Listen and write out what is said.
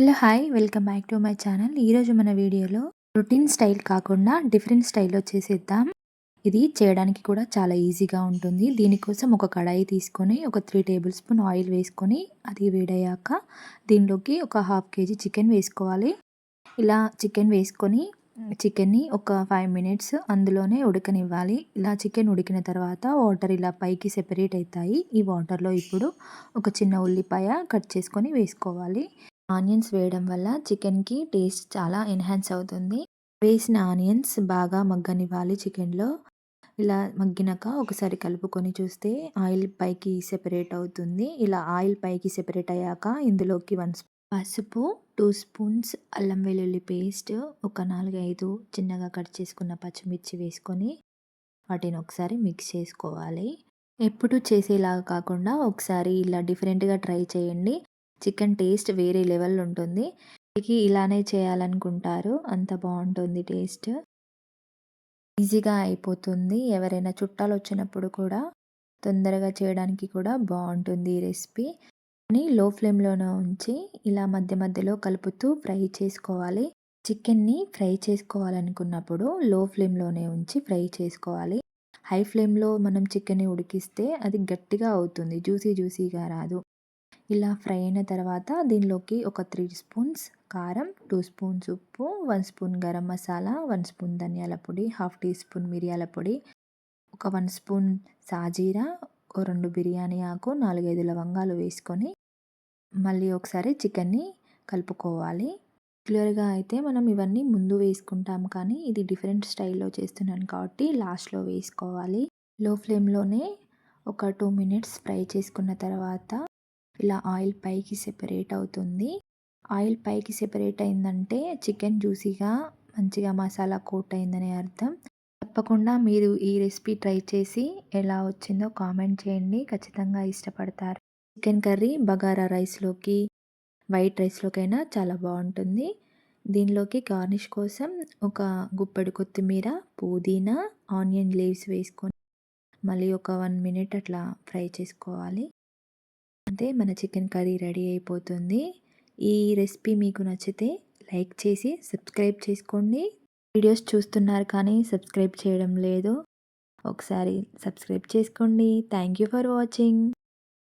Hello hi. Welcome back to my channel. ఈరోజు మన వీడియోలో రొటీన్ స్టైల్ కాకుండా డిఫరెంట్ స్టైల్లో చేసేద్దాం ఇది చేయడానికి కూడా చాలా ఈజీగా ఉంటుంది. దీనికోసం ఒక కడాయి తీసుకొని ఒక త్రీ టేబుల్ స్పూన్ ఆయిల్ వేసుకొని అది వేడయ్యాక దీనిలోకి ఒక హాఫ్ కేజీ చికెన్ వేసుకోవాలి. ఇలా చికెన్ వేసుకొని చికెన్ని ఒక ఫైవ్ మినిట్స్ అందులోనే ఉడకనివ్వాలి. ఇలా చికెన్ ఉడికిన తర్వాత వాటర్ ఇలా పైకి సెపరేట్ అవుతాయి. ఈ వాటర్లో ఇప్పుడు ఒక చిన్న ఉల్లిపాయ కట్ చేసుకొని వేసుకోవాలి. ఆనియన్స్ వేయడం వల్ల చికెన్కి టేస్ట్ చాలా ఎన్హాన్స్ అవుతుంది. వేసిన ఆనియన్స్ బాగా మగ్గనివ్వాలి చికెన్లో. ఇలా మగ్గినాక ఒకసారి కలుపుకొని చూస్తే ఆయిల్ పైకి సెపరేట్ అవుతుంది. ఇలా ఆయిల్ పైకి సెపరేట్ అయ్యాక ఇందులోకి వన్ పసుపు టూ స్పూన్స్ అల్లం వెల్లుల్లి పేస్ట్ ఒక నాలుగైదు చిన్నగా కట్ చేసుకున్న పచ్చిమిర్చి వేసుకొని వాటిని ఒకసారి మిక్స్ చేసుకోవాలి. ఎప్పుడు చేసేలాగా కాకుండా ఒకసారి ఇలా డిఫరెంట్గా ట్రై చేయండి. చికెన్ టేస్ట్ వేరే లెవెల్ ఉంటుంది. ఇలానే చేయాలనుకుంటారు. అంత బాగుంటుంది టేస్ట్. ఈజీగా అయిపోతుంది. ఎవరైనా చుట్టాలు వచ్చినప్పుడు కూడా తొందరగా చేయడానికి కూడా బాగుంటుంది ఈ రెసిపీ. అని లో ఫ్లేమ్లోనే ఉంచి ఇలా మధ్య మధ్యలో కలుపుతూ ఫ్రై చేసుకోవాలి. చికెన్ని ఫ్రై చేసుకోవాలనుకున్నప్పుడు లో ఫ్లేమ్లోనే ఉంచి ఫ్రై చేసుకోవాలి. హై ఫ్లేమ్లో మనం చికెన్ని ఉడికిస్తే అది గట్టిగా అవుతుంది. జ్యూసీ జ్యూసీగా రాదు. ఇలా ఫ్రై అయిన తర్వాత దీనిలోకి ఒక త్రీ స్పూన్స్ కారం టూ స్పూన్స్ ఉప్పు one spoon garam masala one spoon ధనియాల పొడి హాఫ్ టీ స్పూన్ మిరియాల పొడి ఒక వన్ స్పూన్ సాజీరా ఓ రెండు బిర్యానీ ఆకు నాలుగైదు లవంగాలు వేసుకొని మళ్ళీ ఒకసారి చికెన్ని కలుపుకోవాలి. క్లియర్గా అయితే మనం ఇవన్నీ ముందు వేసుకుంటాం కానీ ఇది డిఫరెంట్ స్టైల్లో చేస్తున్నాను కాబట్టి లాస్ట్లో వేసుకోవాలి. లో ఫ్లేమ్లోనే ఒక టూ మినిట్స్ ఫ్రై చేసుకున్న తర్వాత ఇలా ఆయిల్ పైకి సెపరేట్ అవుతుంది. ఆయిల్ పైకి సెపరేట్ అయిందంటే చికెన్ జ్యూసీగా మంచిగా మసాలా కోట్ అయిందని అర్థం. తప్పకుండా మీరు ఈ రెసిపీ ట్రై చేసి ఎలా వచ్చిందో కామెంట్ చేయండి. ఖచ్చితంగా ఇష్టపడతారు. చికెన్ కర్రీ బగారా రైస్లోకి వైట్ రైస్లోకైనా చాలా బాగుంటుంది. దీనిలోకి గార్నిష్ కోసం ఒక గుప్పెడు కొత్తిమీర పుదీనా ఆనియన్ లీవ్స్ వేసుకొని మళ్ళీ ఒక వన్ మినిట్ అట్లా ఫ్రై చేసుకోవాలి. అంతే మన చికెన్ కర్రీ రెడీ అయిపోతుంది. ఈ రెసిపీ మీకు నచ్చితే లైక్ చేసి సబ్స్క్రైబ్ చేసుకోండి. వీడియోస్ చూస్తున్నారు కానీ సబ్స్క్రైబ్ చేయడం లేదు. ఒకసారి సబ్స్క్రైబ్ చేసుకోండి. Thank you for watching.